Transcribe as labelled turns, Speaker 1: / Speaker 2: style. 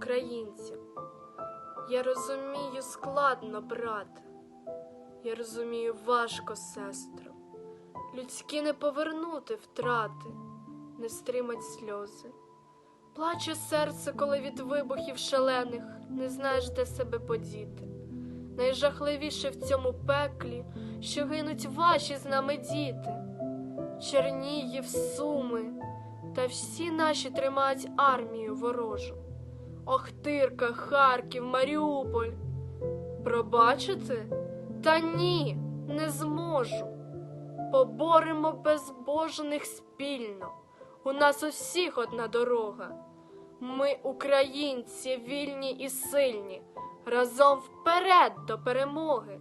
Speaker 1: українцям. Я розумію складно, брате. Я розумію важко, сестро. Людські не повернути втрати, не стримать сльози. Плаче серце, коли від вибухів шалених не знаєш, де себе подіти. Найжахливіше в цьому пеклі, що гинуть ваші з нами діти. Чернігів, Суми та всі наші тримають армію ворожу. Охтирка, Харків, Маріуполь. Пробачити? Та ні, не зможу. Поборемо безбожних спільно. У нас усіх одна дорога. Ми, українці, вільні і сильні, разом вперед до перемоги.